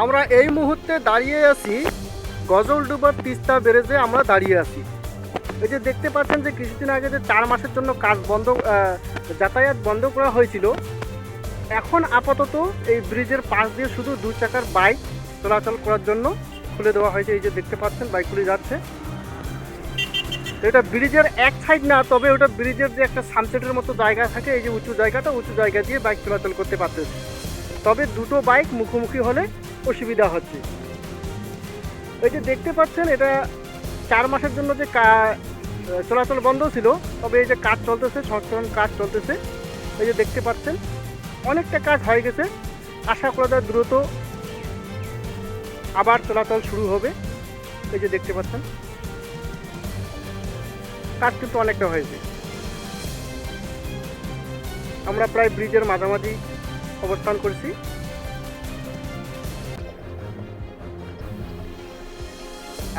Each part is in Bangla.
আমরা এই মুহূর্তে দাঁড়িয়ে আছি গজলডুবার তিস্তা ব্যারেজে আমরা দাঁড়িয়ে আছি। এই যে দেখতে পাচ্ছেন যে কিছুদিন আগে যে চার মাসের জন্য কাজ বন্ধ যাতায়াত বন্ধ করা হয়েছিল, এখন আপাতত এই ব্রিজের পাশ দিয়ে শুধু দু চাকার বাইক চলাচল করার জন্য খুলে দেওয়া হয়েছে। এই যে দেখতে পাচ্ছেন বাইকগুলি যাচ্ছে। এটা ব্রিজের এক সাইড না, তবে ওটা ব্রিজের যে একটা সানসেটের মতো জায়গা থাকে, এই যে উঁচু জায়গাটা, উঁচু জায়গা দিয়ে বাইক চলাচল করতে পারতেছে। তবে দুটো বাইক মুখোমুখি হলে অসুবিধা হচ্ছে। এই যে দেখতে পাচ্ছেন, এটা চার মাসের জন্য যে কা- চলাচল বন্ধ ছিল, তবে এই যে কাজ চলতেছে, সংস্করণ কাজ চলতেছে, এই যে দেখতে পাচ্ছেন, অনেকটা কাজ হয়ে গেছে। আশা করা যায় দ্রুত আবার চলাচল শুরু হবে। এই যে দেখতে পাচ্ছেন, কাজ কিন্তু অনেকটা হয়েছে। আমরা প্রায় ব্রিজের মাঝামাঝি অবস্থান করছি।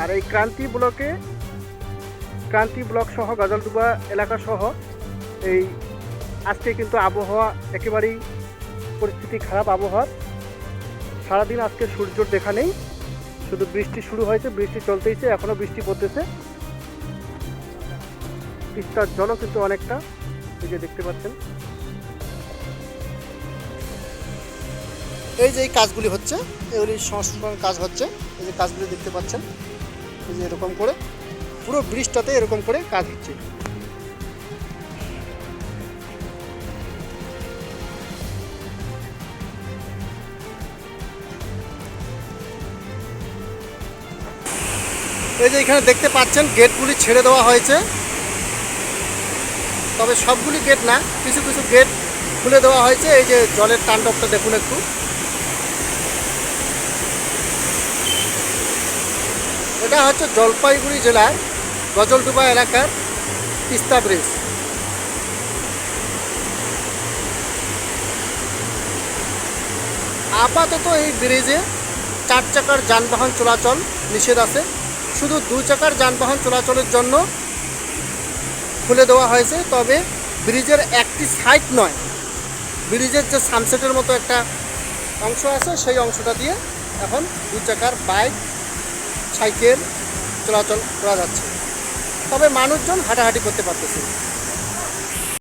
আর এই ক্রান্তি ব্লকে, ক্রান্তি ব্লক সহ গাজলডুবা এলাকা সহ এই আজকে কিন্তু আবহাওয়া একেবারেই পরিস্থিতি খারাপ আবহাওয়ার। সারাদিন আজকে সূর্যর দেখা নেই, শুধু বৃষ্টি শুরু হয়েছে, বৃষ্টি চলতেইছে এখনও বৃষ্টি পড়তেছে। তিস্তার জলও কিন্তু অনেকটা, এই যে দেখতে পাচ্ছেন। এই যে এই কাজগুলি হচ্ছে, এগুলি সংস্করণ কাজ হচ্ছে, এই যে কাজগুলি দেখতে পাচ্ছেন। যে এরকম করে, পুরো ব্রিজটাতে এরকম করে কাজ হচ্ছে। এই যে এখানে দেখতে পাচ্ছেন, গেটগুলি ছেড়ে দেওয়া হয়েছে। তবে সবগুলি গেট না, কিছু কিছু গেট খুলে দেওয়া হয়েছে। এই যে জলের তাণ্ডবটা দেখুন একটু। এটা হচ্ছে জলপাইগুড়ি জেলার গজলডুবা এলাকার তিস্তা ব্রিজ। আপাতত এই ব্রিজে চার চাকার যানবাহন চলাচল নিষেধ আছে। শুধু দু চাকার যানবাহন চলাচলের জন্য খুলে দেওয়া হয়েছে, তবে ব্রিজের একটি সাইড নয়। ব্রিজের যে সানসেটের মতো একটা অংশ আছে, সেই অংশটা দিয়ে এখন দু চাকার বাইক সাইকেল চলাচল করা যাচ্ছে। তবে মানুষজন হাঁটাহাঁটি করতে পারতেছে